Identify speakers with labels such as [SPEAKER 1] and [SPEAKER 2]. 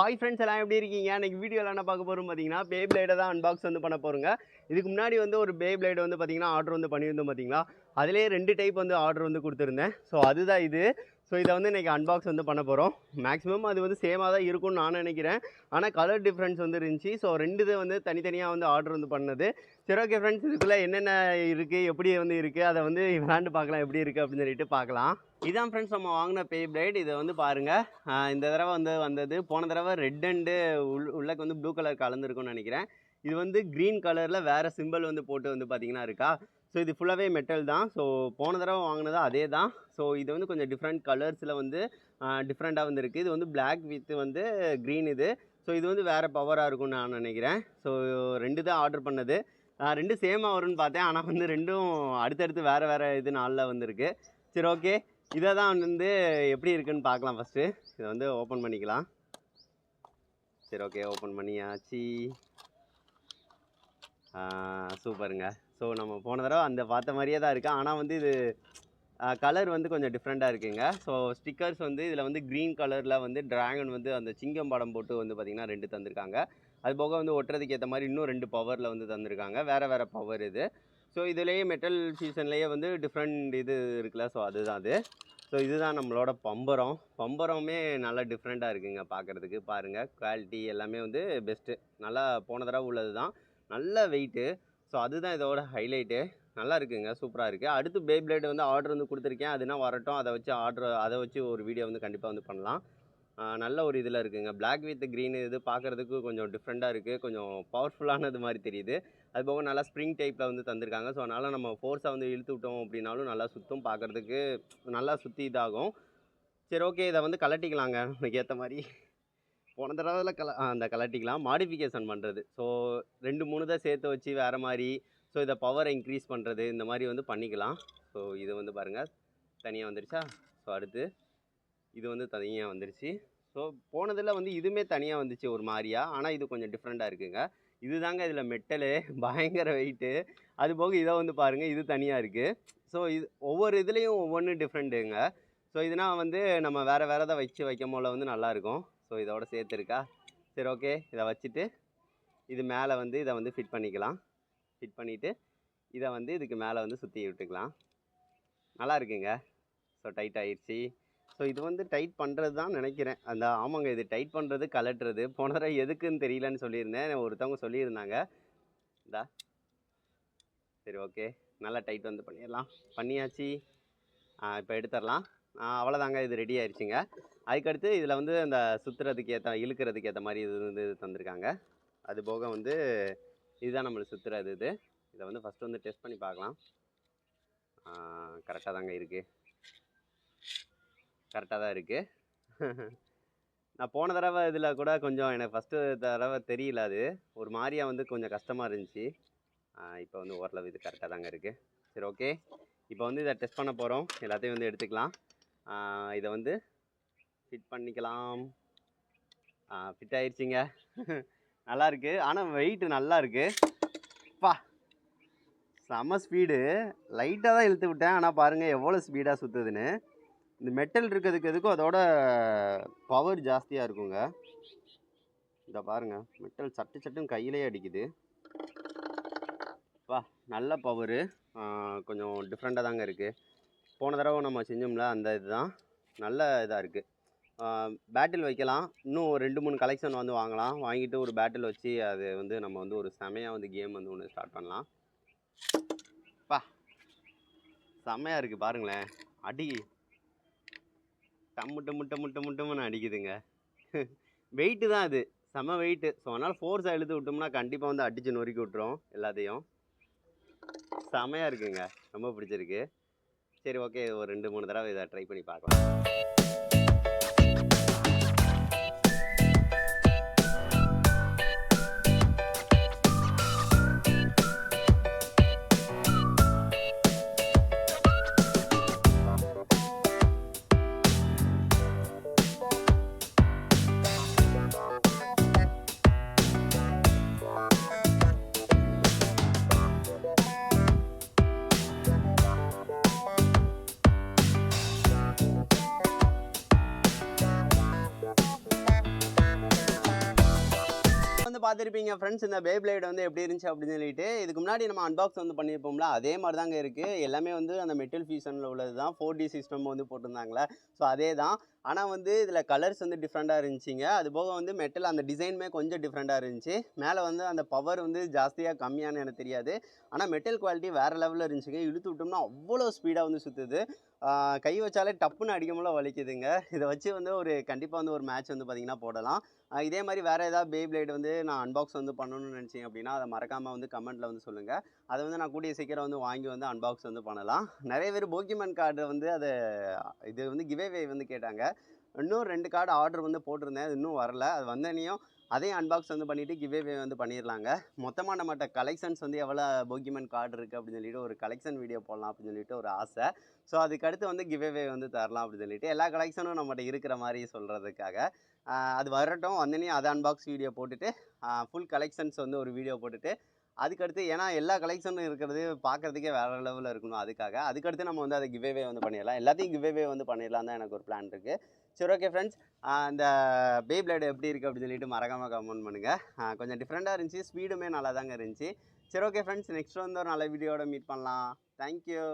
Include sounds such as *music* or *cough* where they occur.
[SPEAKER 1] Hi friends எல்லாம் எப்படி இருக்கீங்க? இன்றைக்கி வீடியோவில் என்ன பார்க்க போகிறோம் பார்த்தீங்கன்னா பே பிளேடை தான் அன்பாக்ஸ் வந்து பண்ண போகிறோங்க இதுக்கு முன்னாடி வந்து ஒரு பே பிளேடு வந்து பார்த்தீங்கன்னா ஆர்டர் வந்து பண்ணியிருந்தோம் பார்த்தீங்களா? அதிலே ரெண்டு டைப் வந்து ஆர்டர் வந்து கொடுத்துருந்தேன். ஸோ அதுதான் இது. ஸோ இதை வந்து இன்றைக்கி அன்பாக்ஸ் வந்து பண்ண போகிறோம் மேக்ஸிமம் அது வந்து சேமாக தான் இருக்கும்னு நான் நினைக்கிறேன். ஆனால் கலர் டிஃப்ரென்ஸ் வந்து இருந்துச்சு. ஸோ ரெண்டு இது வந்து தனித்தனியாக வந்து ஆர்டர் வந்து பண்ணது. சரி ஓகே ஃப்ரெண்ட்ஸ் இதுக்குள்ளே என்னென்ன இருக்குது எப்படி வந்து இருக்குது அதை வந்து விளாண்டு பார்க்கலாம். எப்படி இருக்குது அப்படின்னு சொல்லிட்டு பார்க்கலாம். இதான் ஃப்ரெண்ட்ஸ் நம்ம வாங்கின பே பிளேட் இதை வந்து பாருங்கள் இந்த தடவை வந்து வந்தது. போன தடவை ரெட் அண்டு உள் உள்ளக்கு வந்து ப்ளூ கலர் கலந்துருக்கும்னு நினைக்கிறேன். இது வந்து க்ரீன் கலரில் வேறு சிம்பிள் வந்து போட்டு வந்து பார்த்திங்கன்னா இருக்கா? ஸோ இது ஃபுல்லாகவே மெட்டல் தான். ஸோ போன தடவை வாங்கினது அதே தான் ஸோ இது வந்து கொஞ்சம் டிஃப்ரெண்ட் கலர்ஸில் வந்து டிஃப்ரெண்ட்டாக வந்து இருக்குது இது வந்து பிளாக் வித் வந்து க்ரீன் இது. ஸோ இது வந்து வேறு பவராக இருக்கும்னு நான் நினைக்கிறேன். ஸோ ரெண்டு தான் ஆர்டர் பண்ணது. ரெண்டும் சேமாக வரும்னு பார்த்தேன். ஆனால் வந்து ரெண்டும் அடுத்தடுத்து வேறு வேறு இது நாளில் வந்திருக்கு. சரி ஓகே இதை தான் வந்து எப்படி இருக்குன்னு பார்க்கலாம் ஃபஸ்ட்டு இதை வந்து ஓப்பன் பண்ணிக்கலாம். சரி ஓகே ஓப்பன் பண்ணியாச்சு. சூப்பருங்க. ஸோ நம்ம போன தடவை அந்த பார்த்த மாதிரியே தான் இருக்குது ஆனால் வந்து இது கலர் வந்து கொஞ்சம் டிஃப்ரெண்ட்டாக இருக்குங்க. ஸோ ஸ்டிக்கர்ஸ் வந்து இதில் வந்து க்ரீன் கலரில் வந்து டிராகன் வந்து அந்த சிங்கம் படம் போட்டு வந்து பார்த்திங்கன்னா ரெண்டு தந்திருக்காங்க. அது போக வந்து ஒட்டுறதுக்கு ஏற்ற மாதிரி இன்னும் ரெண்டு பவரில் வந்து தந்திருக்காங்க. வேறு வேறு பவர் இது. ஸோ இதுலேயே மெட்டல் சீசன்லேயே வந்து டிஃப்ரெண்ட் இது இருக்குல்ல. ஸோ அதுதான் அது. ஸோ இதுதான் நம்மளோட பம்பரம். பம்பரமே நல்லா டிஃப்ரெண்ட்டாக இருக்குங்க பார்க்குறதுக்கு பாருங்கள் குவாலிட்டி எல்லாமே வந்து பெஸ்ட்டு நல்லா போன தடவை உள்ளது தான் நல்ல வெயிட்டு ஸோ அதுதான் இதோட ஹைலைட்டு நல்லா இருக்குங்க. சூப்பராக இருக்குது அடுத்து பே பிளேட் வந்து ஆர்டர் வந்து கொடுத்துருக்கேன். அதுனா வரட்டும் அதை வச்சு ஆர்டர் அதை வச்சு ஒரு வீடியோ வந்து கண்டிப்பாக வந்து பண்ணலாம். நல்ல ஒரு இதில் இருக்குங்க. பிளாக் வித் க்ரீன் இது பார்க்குறதுக்கு கொஞ்சம் டிஃப்ரெண்ட்டாக இருக்குது கொஞ்சம் பவர்ஃபுல்லானது மாதிரி தெரியுது. அது போக நல்லா ஸ்ப்ரிங் டைப்பில் வந்து தந்திருக்காங்க. ஸோ அதனால் நம்ம ஃபோர்ஸாக வந்து இழுத்து விட்டோம் அப்படின்னாலும் நல்லா சுற்றும் பார்க்குறதுக்கு நல்லா சுற்றி இதாகும். சரி ஓகே இதை வந்து கலட்டிக்கலாங்க. நமக்கு ஏற்ற மாதிரி. போன தடவை கல அந்த கலட்டிக்கலாம். மாடிஃபிகேஷன் பண்ணுறது ஸோ ரெண்டு மூணு தான் சேர்த்து வச்சு வேறு மாதிரி ஸோ இதை பவரை இன்க்ரீஸ் பண்ணுறது இந்த மாதிரி வந்து பண்ணிக்கலாம். ஸோ இது வந்து பாருங்கள் தனியாக வந்துருச்சா? ஸோ அடுத்து இது வந்து தனியாக வந்துருச்சு. ஸோ போனதில் வந்து இதுவுமே தனியாக வந்துச்சு ஒரு மாதிரியாக ஆனால் இது கொஞ்சம் டிஃப்ரெண்ட்டாக இருக்குங்க. இதுதாங்க இதில் மெட்டலு *laughs* பயங்கர வெயிட்டு அது போக இதை வந்து பாருங்கள் இது தனியாக இருக்குது ஸோ இது ஒவ்வொரு இதுலேயும் ஒவ்வொன்று டிஃப்ரெண்ட்டுங்க ஸோ இதனால் வந்து நம்ம வேறு வேறு தான் வச்சு வைக்கும் போல வந்து நல்லாயிருக்கும் ஸோ இதோட சேர்த்துருக்கா? சரி ஓகே இதை வச்சுட்டு இது மேலே வந்து இதை வந்து ஃபிட் பண்ணிக்கலாம். ஃபிட் பண்ணிவிட்டு இதை வந்து இதுக்கு மேலே வந்து சுற்றி விட்டுக்கலாம். நல்லா இருக்குங்க. ஸோ டைட் ஆயிடுச்சு. ஸோ இது வந்து டைட் பண்ணுறது தான் நினைக்கிறேன். அந்த ஆமாங்க இது டைட் பண்ணுறது கலட்டுறது போன தடவை எதுக்குன்னு தெரியலன்னு சொல்லியிருந்தேன். ஒருத்தவங்க சொல்லியிருந்தாங்க. இந்தா. சரி ஓகே நல்லா டைட் வந்து பண்ணிடலாம். பண்ணியாச்சு. இப்போ எடுத்துடலாம். அவ்வளோதாங்க. இது ரெடி ஆயிடுச்சுங்க அதுக்கடுத்து இதில் வந்து அந்த சுற்றுறதுக்கு ஏற்ற இழுக்கிறதுக்கு ஏற்ற மாதிரி இது வந்து தந்திருக்காங்க. அது போக வந்து இதுதான் நம்மளுக்கு சுற்றுறது இது. இதை வந்து ஃபஸ்ட்டு வந்து டெஸ்ட் பண்ணி பார்க்கலாம். கரெக்டாக தாங்க இருக்குது கரெக்டாக தான் இருக்குது நான் போன தடவை இதில் கூட கொஞ்சம் எனக்கு ஃபஸ்ட்டு தடவை தெரியல அது. ஒரு மாதிரியாக வந்து கொஞ்சம் கஷ்டமாக இருந்துச்சு. இப்போ வந்து ஓரளவு இது கரெக்டாக தாங்க இருக்குது சரி ஓகே இப்போ வந்து இதை டெஸ்ட் பண்ண போகிறோம் எல்லாத்தையும் வந்து எடுத்துக்கலாம். இதை வந்து ஃபிட் பண்ணிக்கலாம். ஃபிட் ஆயிடுச்சிங்க *laughs* நல்லா இருக்குது ஆனால் வெயிட் நல்லா இருக்கு. பா செம ஸ்பீடு லைட்டாக தான் இழுத்து விட்டேன். ஆனால் பாருங்கள் எவ்வளோ ஸ்பீடாக சுற்றுதுன்னு இந்த மெட்டல் இருக்கிறதுக்கு எதுக்கும் அதோட பவர் ஜாஸ்தியாக இருக்குங்க. இந்த பாருங்கள் மெட்டல் சட்டு சட்டும் கையிலே அடிக்குது. வா நல்ல பவரு கொஞ்சம் டிஃப்ரெண்ட்டாக தாங்க இருக்குது போன தடவை நம்ம செஞ்சோம்ல அந்த இதுதான். நல்ல இதாக இருக்குது பேட்டில் வைக்கலாம். இன்னும் ஒரு ரெண்டு மூணு கலெக்ஷன் வந்து வாங்கலாம். வாங்கிட்டு ஒரு பேட்டில் வச்சு அது வந்து நம்ம வந்து ஒரு செமையாக வந்து கேம் வந்து ஒன்று ஸ்டார்ட் பண்ணலாம். பா செம்மையாக இருக்குது பாருங்களேன். அடி. டம்மு டம்மு டம்மு டம்மு டம்முன்னு அடிக்குதுங்க. வெயிட்டு தான் அது. செம வெயிட்டு ஸோ அதனால் ஃபோர்ஸாக எழுதி விட்டோம்னா கண்டிப்பாக வந்து அடித்து நொறுக்கி விட்டுரும் எல்லாத்தையும். செமையாக இருக்குங்க. ரொம்ப பிடிச்சிருக்கு. சரி ஓகே. ஒரு ரெண்டு மூணு தடவை இதை ட்ரை பண்ணி பார்க்கலாம். பார்த்துருப்பீங்க ஃப்ரெண்ட்ஸ் இந்த பே பிளேட் வந்து எப்படி இருந்துச்சு அப்படின்னு சொல்லிட்டு இதுக்கு முன்னாடி நம்ம அன்பாக்ஸ் வந்து பண்ணியிருப்போம்ல அதே மாதிரி தாங்க இருக்குது எல்லாமே வந்து அந்த மெட்டல் ஃபியூஷனில் உள்ளது தான் ஃபோர் டி சிஸ்டம் வந்து போட்டிருந்தாங்களே ஸோ அதே தான் ஆனால் வந்து இதில் கலர்ஸ் வந்து டிஃப்ரெண்ட்டாக இருந்துச்சுங்க. அது போக வந்து மெட்டல் அந்த டிசைனுமே கொஞ்சம் டிஃப்ரெண்ட்டாக இருந்துச்சு. மேலே வந்து அந்த பவர் வந்து ஜாஸ்தியாக கம்மியானு எனக்கு தெரியாது. ஆனால் மெட்டல் குவாலிட்டி வேறு லெவலில் இருந்துச்சுங்க. இழுத்து விட்டோம்னா அவ்வளோ ஸ்பீடாக வந்து சுற்றுது கை வச்சாலே டப்புன்னு அடிக்கும்போல வலிக்குதுங்க. இதை வச்சு வந்து ஒரு கண்டிப்பாக வந்து ஒரு மேட்ச் வந்து பார்த்திங்கன்னா போடலாம். இதே மாதிரி வேறு ஏதாவது பே பிளேட் வந்து நான் அன்பாக்ஸ் வந்து பண்ணணும்னு நினச்சிங்க அப்படின்னா அதை மறக்காமல் வந்து கமெண்ட்டில் வந்து சொல்லுங்கள் அதை வந்து நான் கூடிய சீக்கிரம் வந்து வாங்கி வந்து அன்பாக்ஸ் வந்து பண்ணலாம். நிறைய பேர் போக்கிமன் கார்டு வந்து அதை இது வந்து கிவேவே வந்து கேட்டாங்க. இன்னும் ரெண்டு கார்டு ஆர்டர் வந்து போட்டிருந்தேன். அது இன்னும் வரல. அது வந்தனையும் அதே அன்பாக்ஸ் வந்து பண்ணிவிட்டு கிவ்வே வந்து பண்ணிடலாங்க. மொத்தமாக நம்மகிட்ட கலெக்ஷன்ஸ் வந்து எவ்வளோ போக்கிமன் கார்டு இருக்குது அப்படின்னு சொல்லிட்டு ஒரு கலெக்ஷன் வீடியோ போடலாம் அப்படின்னு சொல்லிட்டு ஒரு ஆசை. ஸோ அதுக்கு அடுத்து வந்து கிவ்வே வந்து தரலாம் அப்படின்னு சொல்லிட்டு எல்லா கலெக்ஷனும் நம்மகிட்ட இருக்கிற மாதிரி சொல்கிறதுக்காக அது வரட்டும். வந்தனையும் அதை அன்பாக்ஸ் வீடியோ போட்டுட்டு ஃபுல் கலெக்ஷன்ஸ் வந்து ஒரு வீடியோ போட்டுட்டு அதுக்கடுத்து ஏன்னா எல்லா கலெக்ஷனும் இருக்கிறது பார்க்குறதுக்கே வேறு லெவலில் இருக்கணும். அதுக்காக அதுக்கடுத்து நம்ம வந்து அதை கிவ்வேவே வந்து பண்ணிடலாம். எல்லாத்தையும் கிவ்வேவே வந்து பண்ணிடலாம் தான் எனக்கு ஒரு பிளான் இருக்குது சரி ஓகே ஃப்ரெண்ட்ஸ் அந்த பே பிளேடு எப்படி இருக்குது அப்படின்னு சொல்லிட்டு மறக்காமல் கமெண்ட் பண்ணுங்கள் கொஞ்சம் டிஃப்ரெண்ட்டாக இருந்துச்சு. ஸ்பீடுமே நல்லா தாங்க இருந்துச்சு. சரி ஓகே ஃப்ரெண்ட்ஸ் நெக்ஸ்ட் வந்து ஒரு நல்ல வீடியோட மீட் பண்ணலாம். தேங்க்யூ